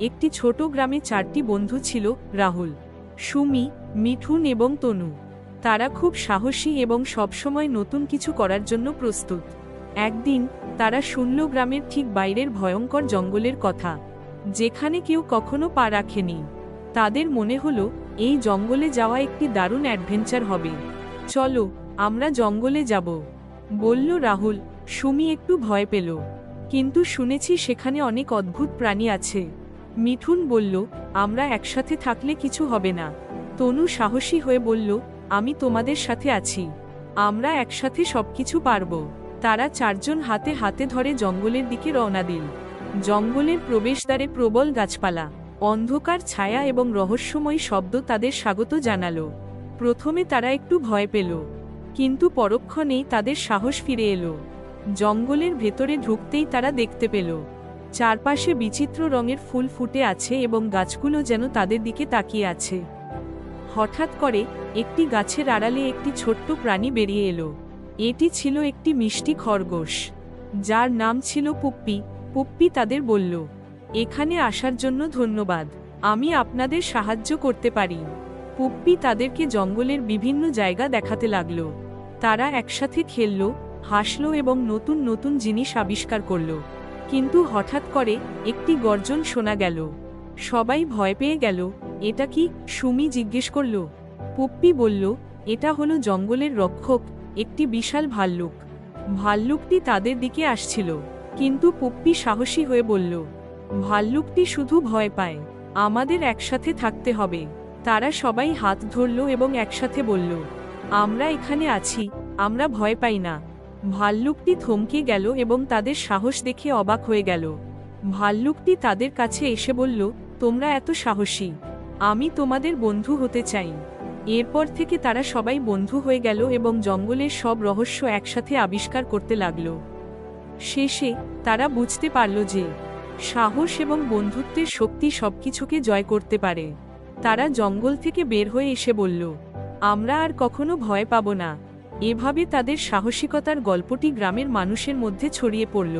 একটি ছোট গ্রামে চারটি বন্ধু ছিল, রাহুল, সুমি, মিঠুন এবং তনু। তারা খুব সাহসী এবং সবসময় নতুন কিছু করার জন্য প্রস্তুত। একদিন, তারা শুনল গ্রামের ঠিক বাইরের ভয়ঙ্কর জঙ্গলের কথা, যেখানে কেউ কখনো পা রাখেনি। তাদের মনে হলো, এই জঙ্গলে যাওয়া একটি দারুণ অ্যাডভেঞ্চার হবে। চলো, আমরা জঙ্গলে যাব। বলল রাহুল, সুমি একটু ভয় পেল। কিন্তু শুনেছি সেখানে অনেক অদ্ভুত প্রাণী আছে। মিঠুন বলল, আমরা একসাথে থাকলে কিছু হবে না। তনু সাহসী হয়ে বলল, আমি তোমাদের সাথে আছি। আমরা একসাথে সবকিছু পারব। তারা চারজন হাতে হাতে ধরে জঙ্গলের দিকে রওনা দিল। জঙ্গলের প্রবেশদ্বারে প্রবল গাছপালা, অন্ধকার ছায়া এবং রহস্যময় শব্দ তাদের স্বাগত জানালো। প্রথমে তারা একটু ভয় পেল, কিন্তু পরক্ষণেই তাদের সাহস ফিরে এলো। জঙ্গলের ভেতরে ঢুকতেই তারা দেখতে পেল। চারপাশে বিচিত্র রঙের ফুল ফুটে আছে এবং গাছগুলো যেন তাদের দিকে তাকিয়ে আছে। হঠাৎ করে একটি গাছের আড়ালে একটি ছোট্ট প্রাণী বেরিয়ে এলো। এটি ছিল একটি মিষ্টি খরগোশ। যার নাম ছিল পুপ্পি। পুপ্পি তাদের বলল, এখানে আসার জন্য ধন্যবাদ। আমি আপনাদের সাহায্য করতে পারি। পুপ্পি তাদেরকে জঙ্গলের বিভিন্ন জায়গা দেখাতে লাগল। তারা একসাথে খেলল, হাসল এবং নতুন নতুন জিনিস আবিষ্কার করল। কিন্তু হঠাৎ করে একটি গর্জন শোনা গেল। সবাই ভয় পেয়ে গেল, এটা কি? সুমি জিজ্ঞেস করল। পুপ্পি বলল, এটা হলো জঙ্গলের রক্ষক, একটি বিশাল ভাল্লুক। ভাল্লুকটি তাদের দিকে আসছিল, কিন্তু পুপ্পি সাহসী হয়ে বলল, ভাল্লুকটি শুধু ভয় পায়, আমাদের একসাথে থাকতে হবে। তারা সবাই হাত ধরল এবং একসাথে বলল, আমরা এখানে আছি, আমরা ভয় পাই না। ভাল্লুকটি থমকে গেল এবং তাদের সাহস দেখে অবাক হয়ে গেল। ভাল্লুকটি তাদের কাছে এসে বলল, তোমরা এত সাহসী। আমি তোমাদের বন্ধু হতে চাই। এরপর থেকে তারা সবাই বন্ধু হয়ে গেল এবং জঙ্গলের সব রহস্য একসাথে আবিষ্কার করতে লাগল। শেষে তারা বুঝতে পারল যে, সাহস এবং বন্ধুত্বের শক্তি সবকিছুকে জয় করতে পারে। তারা জঙ্গল থেকে বের হয়ে এসে বলল, আমরা আর কখনো ভয় পাব না। এভাবে তাদের সাহসিকতার গল্পটি গ্রামের মানুষের মধ্যে ছড়িয়ে পড়ল।